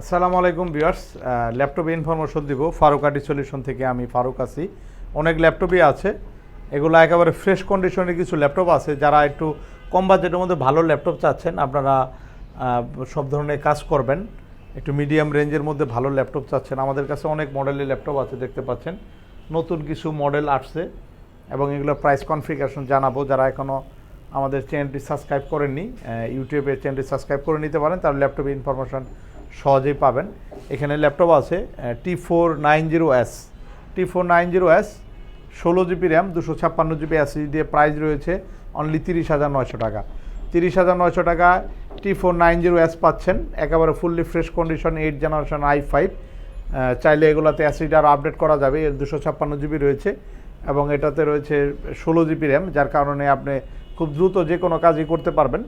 আসসালামু আলাইকুম viewers laptop information দিব, ফারুক আটি সলিউশন থেকে আমি ফারুক আছি। অনেক ল্যাপটপই আছে, এগুলো একেবারে ফ্রেশ কন্ডিশনের কিছু ল্যাপটপ আছে, যারা একটু কম বাজেটের মধ্যে ভালো ল্যাপটপ চাচ্ছেন, আপনারা সব ধরনের কাজ করবেন। একটু মিডিয়াম রেঞ্জের মধ্যে ভালো ল্যাপটপ চাচ্ছেন। আমাদের কাছে অনেক মডেলের ল্যাপটপ আছে, দেখতে পাচ্ছেন। নতুন কিছু মডেল আসছে এবং এগুলো প্রাইস কনফিগারেশন জানাব। যারা এখনও আমাদের চ্যানেলটি সাবস্ক্রাইব করেননি ইউটিউবে চ্যানেলটি সাবস্ক্রাইব করে নিতে পারেন তার ল্যাপটপ ইনফরমেশন সহজেই পাবেন। এখানে ল্যাপটপ আছে T four nine zero S T four nine zero S ষোলো জিবি র্যাম, দুশো ছাপ্পান্ন জিবি এসএসডি দিয়ে প্রাইস রয়েছে অনলি তিরিশ হাজার নয়শো টাকা। তিরিশ হাজার নয়শো টাকা T four nine zero S পাচ্ছেন, একেবারে fully fresh condition eight generation I five চাইলে এগুলোতে অ্যাসিড আর আপডেট করা যাবে, এর দুশো ছাপ্পান্ন জিবি রয়েছে এবং এটাতে রয়েছে ষোলো জিবি র্যাম, যার কারণে আপনি খুব দ্রুত যে কোনো কাজই করতে পারবেন।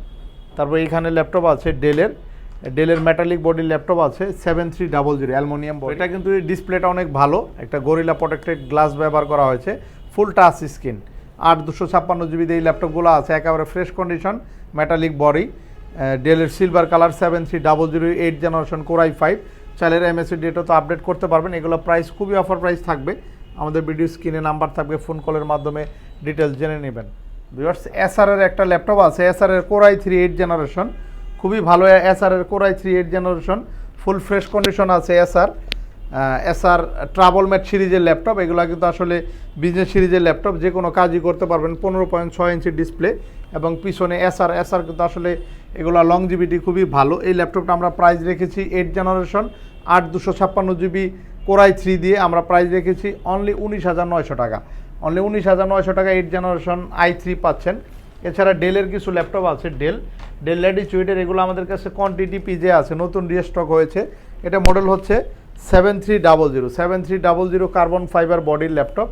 তারপর এখানে ল্যাপটপ আছে ডেলের ডেলের মেটালিক বডির ল্যাপটপ আছে seven three double zero aluminium body এটা কিন্তু ডিসপ্লেটা অনেক ভালো। একটা গরিলা প্রোটেক্টেড গ্লাস ব্যবহার করা হয়েছে ফুল টাচ স্ক্রিন আট দুশো ছাপ্পান্ন জিবি এই ল্যাপটপগুলো আছে, একেবারে ফ্রেশ কন্ডিশন মেটালিক বডি ডেলের silver colour seven three double zero eight generation core i five চাইলের এমএসসি ডেটা তো আপডেট করতে পারবেন। এগুলো প্রাইস খুবই অফার প্রাইস থাকবে। আমাদের ভিডিও স্ক্রিনে নাম্বার থাকবে ফোন কলের মাধ্যমে ডিটেলস জেনে নেবেন। ভিউয়ার্স এসআরের একটা ল্যাপটপ আছে এসআরের core i three eight generation খুবই ভালো এসআরের core i three eight generation full fresh condition আছে এসআর এসআর ট্রাভেল ম্যাট সিরিজের ল্যাপটপ এগুলো কিন্তু আসলে বিজনেস সিরিজের ল্যাপটপ যে কোনো কাজই করতে পারবেন পনেরো পয়েন্ট ছয় ইঞ্চি ডিসপ্লে এবং পিছনে এসআর এসআর কিন্তু আসলে এগুলো লংজিভিটি খুবই ভালো। এই ল্যাপটপটা আমরা প্রাইস রেখেছি এইট জেনারেশন আট দুশো ছাপ্পান্ন জিবি কোরাই থ্রি দিয়ে আমরা প্রাইস রেখেছি অনলি উনিশ হাজার নয়শো টাকা। অনলি উনিশ হাজার নয়শো টাকা এইট জেনারেশন আই থ্রি পাচ্ছেন। এছাড়া ডেলের কিছু ল্যাপটপ আছে ডেল ডেল ল্যাটিচিউডের এগুলো আমাদের কাছে কোয়ান্টিটি পিজে আছে, নতুন রিস্টক হয়েছে। এটা মডেল হচ্ছে seven three double zero seven three double zero carbon fibre বডির ল্যাপটপ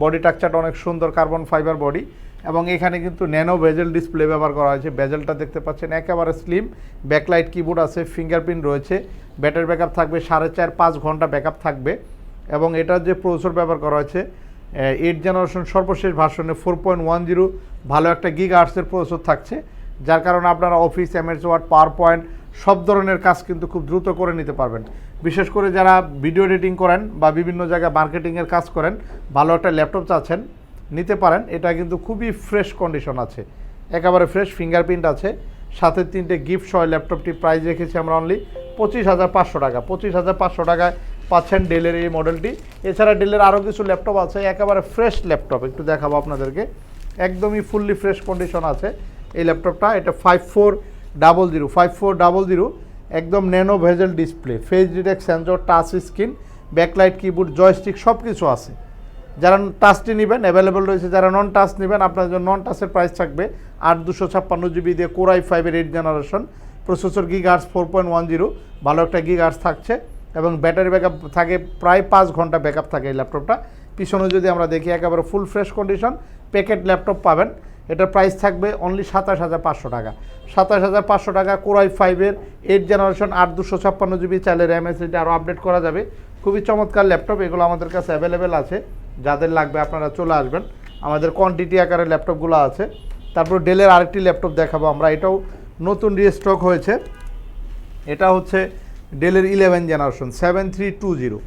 বডি টাকচারটা অনেক সুন্দর কার্বন ফাইবার বডি এবং এখানে কিন্তু ন্যানো বেজেল ডিসপ্লে ব্যবহার করা হয়েছে। বেজেলটা দেখতে পাচ্ছেন, একেবারে স্লিম ব্যাকলাইট কিবোর্ড আছে ফিঙ্গারপ্রিন্ট রয়েছে। ব্যাটারি ব্যাকআপ থাকবে, সাড়ে চার পাঁচ ঘণ্টা ব্যাকআপ থাকবে। এবং এটার যে প্রসেসর ব্যবহার করা হয়েছে এইট জেনারেশন সর্বশেষ ভার্সনে ফোর পয়েন্ট ওয়ান জিরো ভালো একটা গিগ আর্টসের প্রসেসর থাকছে, যার কারণে আপনারা office MS Word PowerPoint সব ধরনের কাজ কিন্তু খুব দ্রুত করে নিতে পারবেন। বিশেষ করে যারা ভিডিও এডিটিং করেন বা বিভিন্ন জায়গায় মার্কেটিংয়ের কাজ করেন, ভালো একটা ল্যাপটপ চাচ্ছেন, নিতে পারেন। এটা কিন্তু খুবই ফ্রেশ কন্ডিশন আছে। একেবারে ফ্রেশ ফিঙ্গারপ্রিন্ট আছে। সাথে তিনটে গিফট সহ ল্যাপটপটি প্রাইস রেখেছি আমরা অনলি পঁচিশ হাজার পাঁচশো টাকা। পঁচিশ হাজার পাঁচশো টাকায় পাচ্ছেন ডেলের এই মডেলটি এছাড়া ডেলের আরও কিছু ল্যাপটপ আছে, একেবারে ফ্রেশ ল্যাপটপ একটু দেখাবো আপনাদেরকে। একদমই ফুললি ফ্রেশ কন্ডিশন আছে এই ল্যাপটপটা এটা five four double zero five four double zero একদম nano bezel display face detect sensor touch screen backlight keyboard joystick সব কিছু আছে। যারা টাচটি নেবেন অ্যাভেলেবেল রয়েছে, যারা নন টাচ নেবেন আপনার জন্য নন টাচের প্রাইস থাকবে আট দুশো ছাপ্পান্ন জিবি দিয়ে কোরাই ফাইভের eight generation processor gigahertz four point one zero ভালো একটা গিগ আর্টস থাকছে। এবং ব্যাটারি ব্যাকআপ থাকে প্রায় পাঁচ ঘণ্টা ব্যাকআপ থাকে এই ল্যাপটপটা। পিছনে যদি আমরা দেখি, একেবারে full fresh condition packet laptop পাবেন। এটার প্রাইস থাকবে অনলি সাতাশ হাজার পাঁচশো টাকা। সাতাশ হাজার পাঁচশো টাকা কোরাই ফাইভের এইট জেনারেশন আট দুশো ছাপ্পান্ন জিবি চাইলে র্যাম আরও আপডেট করা যাবে। খুবই চমৎকার ল্যাপটপ, এগুলো আমাদের কাছে অ্যাভেলেবেল আছে। যাদের লাগবে আপনারা চলে আসবেন। আমাদের কোয়ান্টিটি আকারের ল্যাপটপগুলো আছে। তারপর ডেলের আরেকটি ল্যাপটপ দেখাবো আমরা। এটাও নতুন রিস্টক হয়েছে। এটা হচ্ছে ডেলের eleven generation seven three two zero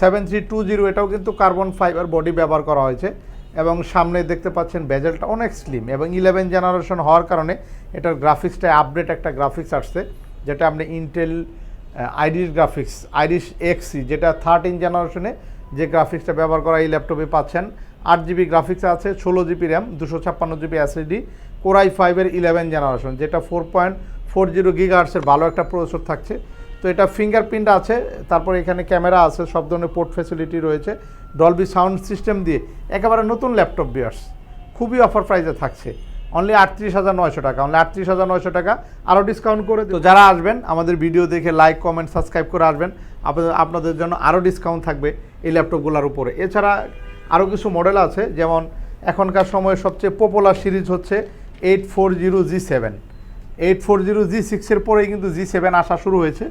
seven three two zero এটাও কিন্তু কার্বন ফাইবার বডি ব্যবহার করা হয়েছে। এবং সামনে দেখতে পাচ্ছেন বেজেলটা অনেক স্লিম এবং ইলেভেন জেনারেশন হওয়ার কারণে এটার গ্রাফিক্সটা আপডেট একটা গ্রাফিক্স আসছে, যেটা আপনি Intel Iris graphics Iris Xe যেটা থার্টিন জেনারেশনে যে গ্রাফিক্সটা ব্যবহার করা এই ল্যাপটপে পাচ্ছেন। আট জিবি গ্রাফিক্স আছে, ষোলো জিবি র্যাম দুশো ছাপ্পান্ন জিবি এসএসডি কোরাই ফাইভের ইলেভেন জেনারেশন যেটা ফোর পয়েন্ট ফোর জিরো গিগার্সের ভালো একটা প্রসেসর থাকছে। তো এটা ফিঙ্গারপ্রিন্ট আছে তারপর এখানে ক্যামেরা আছে সব ধরনের পোর্ট ফ্যাসিলিটি রয়েছে ডলবি সাউন্ড সিস্টেম দিয়ে একেবারে নতুন ল্যাপটপ বিয়ার্স খুবই অফার প্রাইসে থাকছে। অনলি আটত্রিশ হাজার নয়শো টাকা অনলি আটত্রিশ হাজার নয়শো টাকা আরও ডিসকাউন্ট করে তো যারা আসবেন আমাদের ভিডিও দেখে লাইক কমেন্ট সাবস্ক্রাইব করে আসবেন আপনাদের আপনাদের জন্য আরও ডিসকাউন্ট থাকবে এই ল্যাপটপগুলোর উপরে। এছাড়া আরও কিছু মডেল আছে যেমন এখনকার সময়ে সবচেয়ে পপুলার সিরিজ হচ্ছে eight four zero G seven eight four zero G সিক্সের পরেই কিন্তু জি সেভেন আসা শুরু হয়েছে।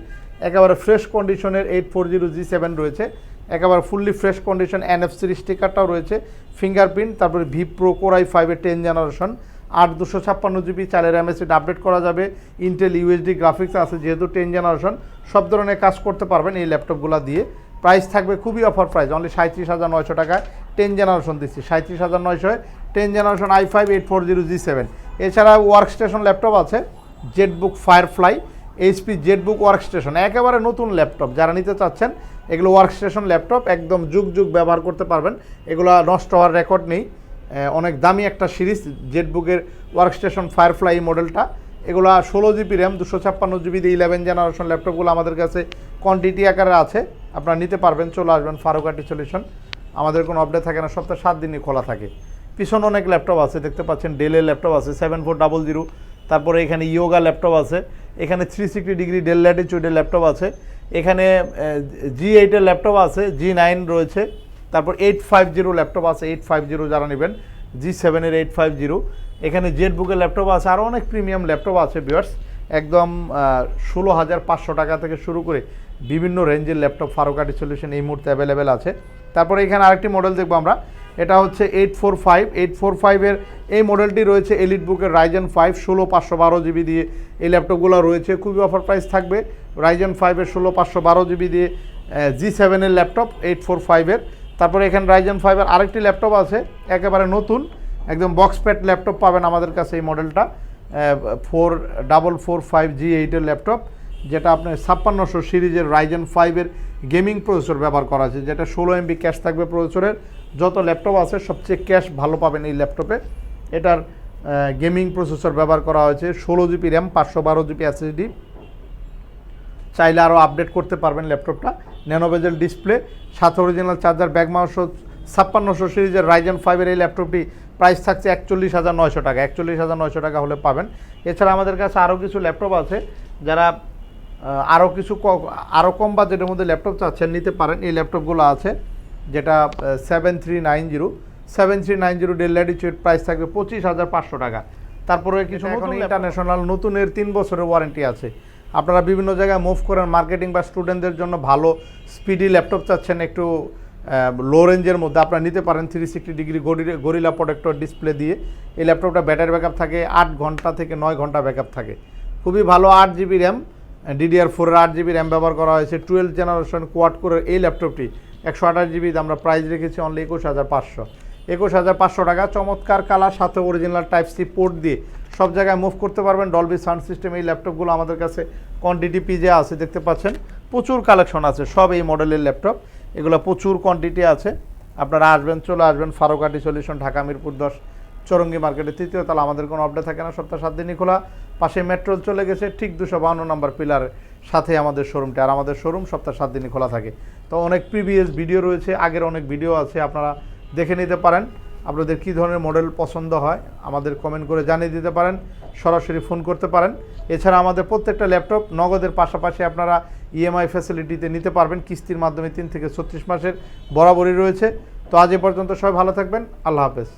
একেবারে ফ্রেশ কন্ডিশনের eight four zero G seven রয়েছে। একেবারে ফুললি ফ্রেশ কন্ডিশন এনএফসির স্টিকারটাও রয়েছে। ফিঙ্গারপ্রিন্ট তারপরে ভি প্রো কোরাই ফাইভের টেন জেনারেশন আট দুশো ছাপ্পান্ন জিবি চালের এমএসিড আপডেট করা যাবে। ইন্টেল ইউএসডি গ্রাফিক্স আছে যেহেতু টেন জেনারেশন সব ধরনের কাজ করতে পারবেন এই ল্যাপটপগুলো দিয়ে। প্রাইস থাকবে খুবই অফার প্রাইস অনলি সাঁত্রিশ হাজার নয়শো টাকায় টেন জেনারেশন দিচ্ছি, সাঁত্রিশ হাজার নয়শোয় ten generation i five eight four zero G seven এছাড়া ওয়ার্ক স্টেশন ল্যাপটপ আছে ZBook Firefly HP work station, একেবারে নতুন ল্যাপটপ। যারা নিতে চাচ্ছেন, এগুলো ওয়ার্ক স্টেশন ল্যাপটপ, একদম যুগ যুগ ব্যবহার করতে পারবেন। এগুলো নষ্ট হওয়ার রেকর্ড নেই। অনেক দামি একটা সিরিজ, জেটবুকের ওয়ার্ক স্টেশন ফায়ারফ্লাই মডেলটা। এগুলো ষোলো জিবি র্যাম, দুশো ছাপ্পান্ন জিবি দিয়ে ইলেভেন জেনারেশন ল্যাপটপগুলো আমাদের কাছে কোয়ান্টিটি আকারে আছে। আপনারা নিতে পারবেন, চলে আসবেন ফারুকাটি সলিউশন আমাদের কোনো আপডেট থাকে না, সপ্তাহে সাত দিনই খোলা থাকে। পিছনে অনেক ল্যাপটপ আছে, দেখতে পাচ্ছেন ডেলের ল্যাপটপ আছে সেভেন ফোর ডাবল জিরো তারপরে এখানে ইয়োগা ল্যাপটপ আছে। এখানে থ্রি সিক্সটি ডিগ্রি ডেল ল্যাটিচিউডের ল্যাপটপ আছে। এখানে জি এইটের ল্যাপটপ আছে জি নাইন রয়েছে। তারপর এইট ফাইভ জিরো ল্যাপটপ আছে এইট ফাইভ জিরো যারা নেবেন জি সেভেনের এইট ফাইভ জিরো এখানে জেড বুকের ল্যাপটপ আছে আরও অনেক প্রিমিয়াম ল্যাপটপ আছে বিয়ার্স একদম ষোলো হাজার পাঁচশো টাকা থেকে শুরু করে বিভিন্ন রেঞ্জের ল্যাপটপ ফারুকাটি সলিউশন এই মুহূর্তে অ্যাভেলেবেল আছে। তারপরে এখানে আরেকটি মডেল দেখব আমরা। এটা হচ্ছে eight four five eight four ফাইভের এই মডেলটি রয়েছে এলিট বুকের রাইজেন ফাইভ ষোলো, পাঁচশো বারো জিবি দিয়ে এই ল্যাপটপগুলো রয়েছে। খুবই অফার প্রাইস থাকবে। রাইজেন ফাইভের ষোলো, পাঁচশো বারো জিবি দিয়ে জি সেভেনের ল্যাপটপ এইট ফোর ফাইভের তারপরে এখানে রাইজেন ফাইভের আরেকটি ল্যাপটপ আছে, একেবারে নতুন, একদম বক্স প্যাড ল্যাপটপ পাবেন আমাদের কাছে এই মডেলটা four double four five G এইটের ল্যাপটপ যেটা আপনার ছাপ্পান্নশো সিরিজের রাইজেন ফাইভের গেমিং প্রসেসর ব্যবহার করা আছে, যেটা ষোলো এমবি ক্যাশ থাকবে প্রসেসরের। যত ল্যাপটপ আছে, সবচেয়ে ক্যাশ ভালো পাবেন এই ল্যাপটপে। এটার গেমিং প্রসেসর ব্যবহার করা হয়েছে, ষোলো জিবি র্যাম পাঁচশো বারো জিবি এসএসডি চাইলে আরও আপডেট করতে পারবেন ল্যাপটপটা। ন্যানোভেজেল ডিসপ্লে সাথে অরিজিনাল চার্জার ব্যাগ মাউস ছাপ্পান্নশো সিরিজের রাইজেন ফাইভের এই ল্যাপটপটি প্রাইস থাকছে একচল্লিশ হাজার নয়শো টাকা। একচল্লিশ হাজার নয়শো টাকা হলে পাবেন। এছাড়া আমাদের কাছে আরও কিছু ল্যাপটপ আছে, যারা আরও কিছু আরও কম বাজেটের মধ্যে ল্যাপটপ চাচ্ছেন নিতে পারেন। এই ল্যাপটপগুলো আছে যেটা seven three nine zero seven three nine zero Dell Latitude price থাকবে পঁচিশ হাজার পাঁচশো টাকা। তারপরে কিছু এখন ইন্টারন্যাশনাল নতুনের তিন বছরের ওয়ারেন্টি আছে। আপনারা বিভিন্ন জায়গায় মুভ করেন মার্কেটিং বা স্টুডেন্টদের জন্য ভালো স্পিডি ল্যাপটপ চাচ্ছেন একটু লো রেঞ্জের মধ্যে। আপনারা নিতে পারেন three sixty degree Gorilla protector display দিয়ে। এই ল্যাপটপটা ব্যাটারি ব্যাকআপ থাকে আট ঘণ্টা থেকে নয় ঘণ্টা ব্যাকআপ থাকে। খুবই ভালো আট জিবি র্যাম ডিডিআর ফোর আট জিবি র্যাম ব্যবহার করা হয়েছে। টুয়েলভ জেনারেশন কোয়াড করে এই ল্যাপটপটি একশো আঠাশ জিবি আমরা প্রাইস রেখেছি অনলি একুশ হাজার পাঁচশো। একুশ হাজার পাঁচশো টাকা, চমৎকার কালার সাথে অরিজিনাল টাইপ সি পোর্ট দিয়ে সব জায়গায় মুভ করতে পারবেন। ডলবি সাউন্ড সিস্টেম এই ল্যাপটপগুলো আমাদের কাছে কোয়ান্টিটি পিজে আছে, দেখতে পাচ্ছেন। প্রচুর কালেকশন আছে, সব এই মডেলের ল্যাপটপ এগুলো প্রচুর কোয়ান্টিটি আছে। আপনারা আসবেন, চলে আসবেন, ফারুকাটি সলিউশন ঢাকা মিরপুর দশ। চরঙ্গি মার্কেটে তৃতীয় তালা। আমাদের কোনো আপডেট থাকে না, সপ্তাহ সাত দিনই খোলা। পাশে মেট্রোল চলে গেছে, ঠিক দুশো বাহান্ন নম্বর পিলারের সাথে আমাদের শোরুমটি আর আমাদের শোরুম সপ্তাহ সাত দিনই খোলা থাকে। তো অনেক প্রিভিয়াস ভিডিও রয়েছে, আগের অনেক ভিডিও আছে, আপনারা দেখে নিতে পারেন। আপনাদের কী ধরনের মডেল পছন্দ হয়, আমাদের কমেন্ট করে জানিয়ে দিতে পারেন, সরাসরি ফোন করতে পারেন। এছাড়া আমাদের প্রত্যেকটা ল্যাপটপ নগদের পাশাপাশি আপনারা ইএমআই ফ্যাসিলিটিতে নিতে পারবেন। কিস্তির মাধ্যমে তিন থেকে ছত্রিশ মাসের বরাবরই রয়েছে। তো আজ এ পর্যন্ত সবাই ভালো থাকবেন। আল্লাহ হাফেজ।